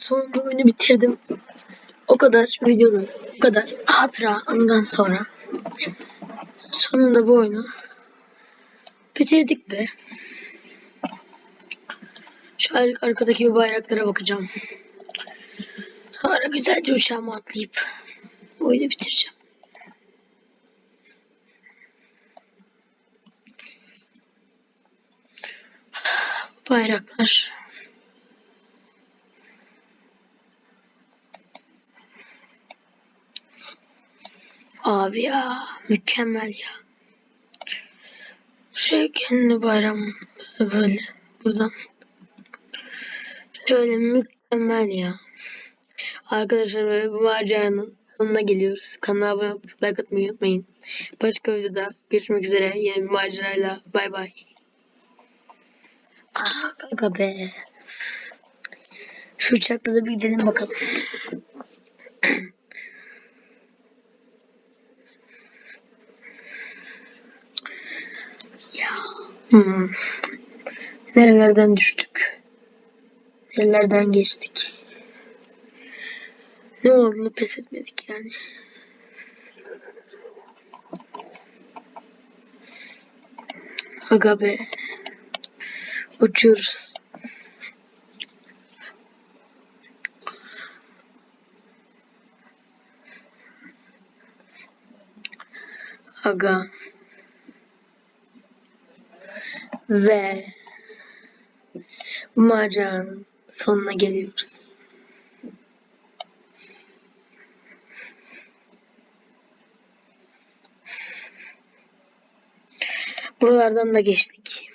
Sonunda oyunu bitirdim. O kadar videolar, o kadar hatıra ondan sonra sonunda bu oyunu bitirdik be. Şu ar- arkadaki bayraklara bakacağım. Sonra güzelce uçağıma atlayıp oyunu bitireceğim. Bayraklar. Abi ya mükemmel ya. Şey kendi bayramımızı böyle buradan şöyle mükemmel ya. Arkadaşlar böyle bu maceranın sonuna geliyoruz. Kanala abone olup like atmayı unutmayın. Başka videoda görüşmek üzere. Yeni bir macerayla bay bay. Aa kanka be. Şu uçakta da bir gidelim bakalım. Hmm. Nerelerden düştük? Nerelerden geçtik? Ne oldu pes etmedik yani. Aga be. Uçuyoruz. Aga. Ve maceranın sonuna geliyoruz. Buralardan da geçtik.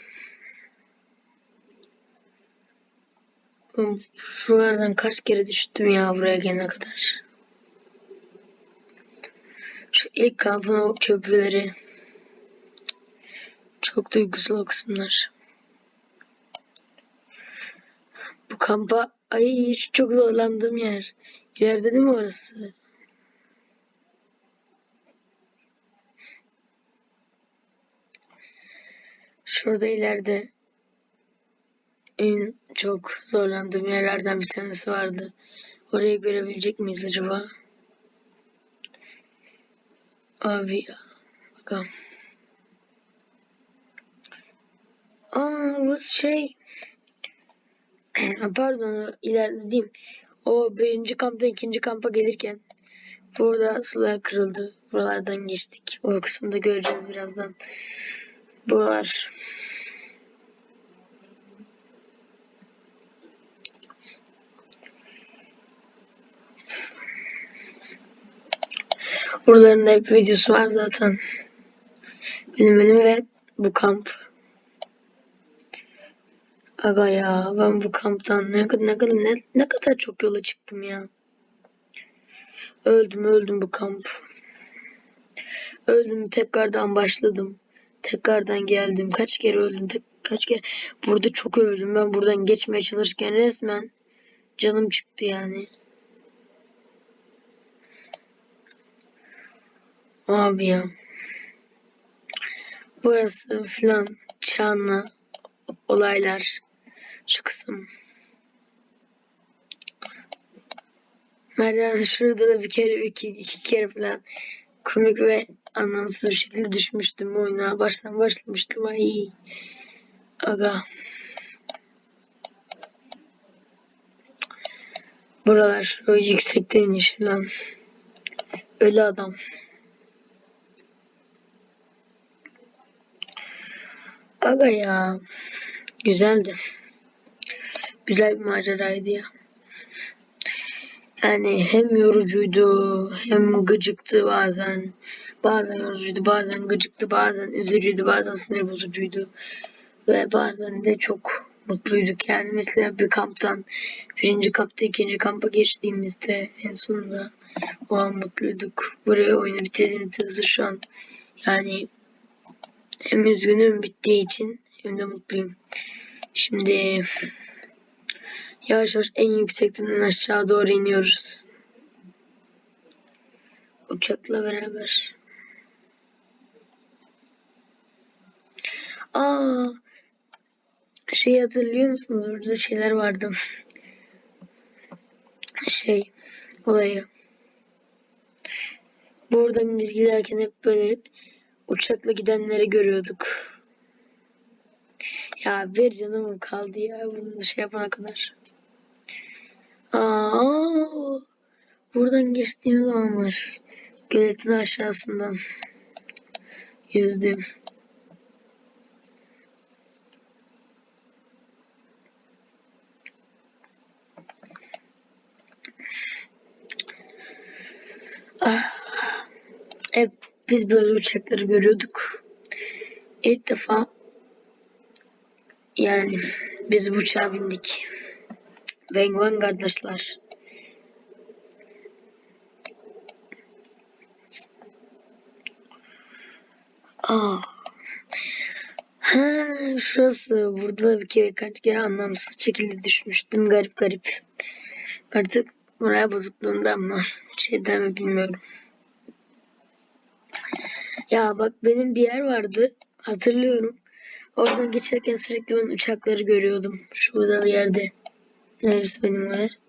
Şuralardan kaç kere düştüm ya buraya gelene kadar. Şu ilk kampın o köprüleri. Çok duygusal o kısımlar. Bu kampa ay şu çok zorlandığım yer. İleride değil mi orası? Şurada ileride en çok zorlandığım yerlerden bir tanesi vardı. Orayı görebilecek miyiz acaba? Abi ya. Bakalım. Bu şey. Pardon ileride diyeyim. O birinci kampta ikinci kampa gelirken burada sular kırıldı. Buralardan geçtik. O kısımda göreceğiz birazdan. Buralar. Buraların hep videosu var zaten. Benim benim ve bu kamp. Aga ya ben bu kamptan ne kadar ne kadar ne, ne kadar çok yola çıktım ya. Öldüm öldüm bu kamp. Öldüm tekrardan başladım. Tekrardan geldim. Kaç kere öldüm. Tek, kaç kere. Burada çok öldüm. Ben buradan geçmeye çalışırken resmen canım çıktı yani. Abi ya. Burası filan çanlı olaylar. Şu kısım. Merdiven şurada da bir kere iki, iki kere falan komik ve anlamsız bir şekilde düşmüştüm oyuna. Baştan başlamıştım. Ay. Aga. Buralar şu yüksekte iniş falan. Ölü adam. Aga ya. Güzeldi. Güzel bir maceraydı ya. Yani hem yorucuydu hem gıcıktı bazen. bazen yorucuydu, bazen gıcıktı, bazen üzücüydü, bazen sinir bozucuydu. Ve bazen de çok mutluyduk. Yani mesela bir kamptan birinci kampta ikinci kampa geçtiğimizde en sonunda o an mutluyduk. Buraya oyunu bitirdiğimizde hızlı şu an yani hem üzgünüm bittiği için hem de mutluyum. Şimdi yavaş yavaş en yüksekten en aşağı doğru iniyoruz. Uçakla beraber. Aa, şey hatırlıyor musunuz? Burada şeyler vardı. Şey, olayı. Burada biz giderken hep böyle uçakla gidenleri görüyorduk. Ya bir canım kaldı ya bunu şey yapana kadar. Aa, buradan geçtiğim zamanlar göletin aşağısından yüzdüm. Ah, hep biz böyle uçakları görüyorduk. İlk defa yani biz bu uçağa bindik. Penguin kardeşler. Aa. Ha, şurası. Burada da bir kere kaç kere anlamsız şekilde düşmüştüm. Garip garip. Artık moral bozukluğunda mı? Şeyden mi bilmiyorum. Ya bak benim bir yer vardı. Hatırlıyorum. Oradan geçerken sürekli ben uçakları görüyordum. Şurada bir yerde. Neresi benim yer?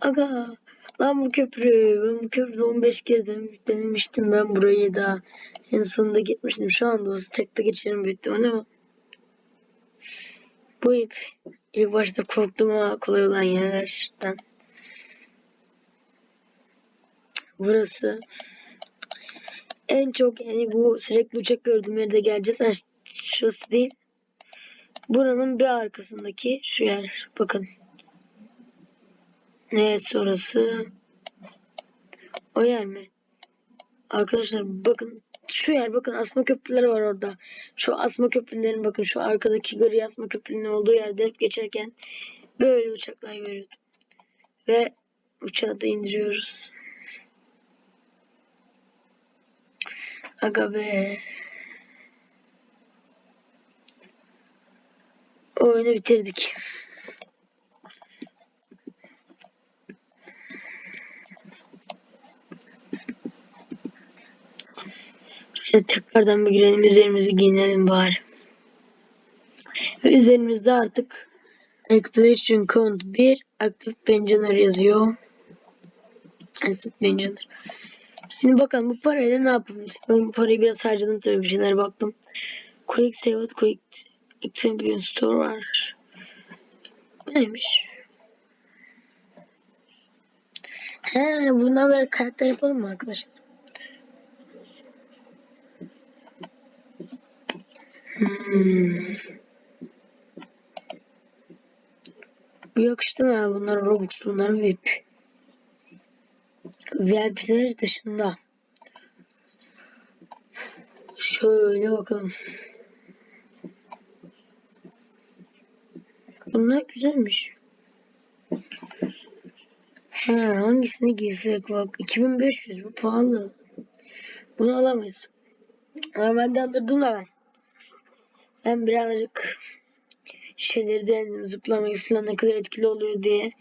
Aga lan bu köprü. Ben bu köprüde 15 kere denemiştim ben burayı da. En sonunda gitmiştim. Şu anda olsa tekte geçerim büyük ihtimalle ama. Bu ip ilk başta korktum ama kolay olan yerlerden. Burası en çok yani bu sürekli uçak gördüğüm yerde geleceğiz. Yani şurası değil. Buranın bir arkasındaki şu yer. Bakın. Neresi orası? O yer mi? Arkadaşlar bakın şu yer bakın asma köprüleri var orada. Şu asma köprülerin bakın şu arkadaki gri asma köprünün olduğu yerde hep geçerken böyle uçaklar görüyordum. Ve uçağı da indiriyoruz. Aga be. Oyunu bitirdik. Şöyle tekrardan bir girelim üzerimizi giyinelim bari. Ve üzerimizde artık Exploration Count 1 Active Pensioner yazıyor. Active Pensioner. Şimdi bakalım bu parayla ne yapabiliriz? Ben bu parayı biraz harcadım tabii bir şeyler baktım. Quick Save Quick Champion Store var. Neymiş? He, bundan böyle karakter yapalım mı arkadaşlar? Hmm. Bu yakıştı mı ya? Bunlar Robux, bunlar VIP. VIP'ler dışında. Şöyle bakalım. Bunlar güzelmiş. He, hangisini giysek bak 2500 bu pahalı. Bunu alamayız. Ama ben de alırdım da ben. Ben birazcık şeyleri denedim zıplamayı falan ne kadar etkili oluyor diye.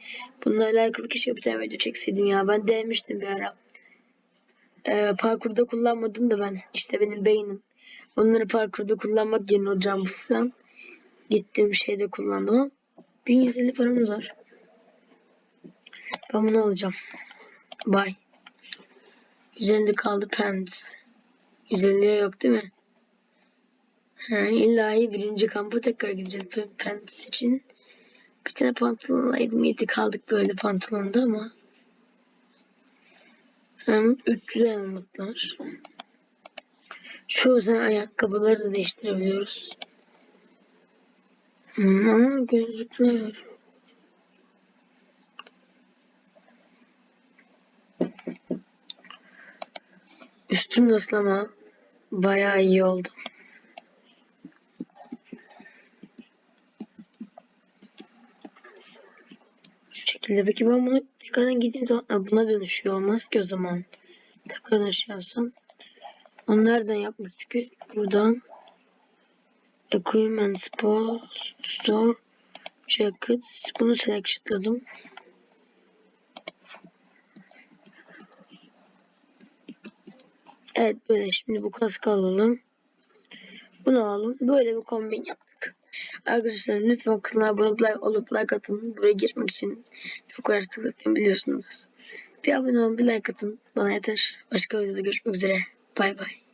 Bununla alakalı keşke bir tane video çekseydim ya. Ben denemiştim bir ara. Ee, parkurda kullanmadım da ben. işte benim beynim. Onları parkurda kullanmak yerine jump falan. Gittiğim şeyde kullandım. 1150 paramız var. Ben bunu alacağım. Bye. 150 kaldı pants. 150'ye yok değil mi? He, illahi birinci kampa tekrar gideceğiz pants için. Bir tane pantolon alaydım. Yedi kaldık böyle pantolonda ama. Hem 300 elmatlar. Şu yüzden ayakkabıları da değiştirebiliyoruz. Ama gözlükler. Üstü Tüm nasıl ama bayağı iyi oldu. Şu şekilde. Peki ben bunu tekrardan Ha, buna dönüşüyor olmaz ki o zaman. Tekrardan şey yapsam. Onu nereden yapmıştık biz? Buradan Equipment Store, Store Jackets. Bunu selectionladım. Evet böyle şimdi bu kaskı alalım. Bunu alalım. Böyle bir kombin yaptık. Arkadaşlar lütfen kanala abone olup like, olup like atın. Buraya girmek için çok artık zaten biliyorsunuz. Bir abone olun bir like atın. Bana yeter. Başka videoda görüşmek üzere. Bay bay.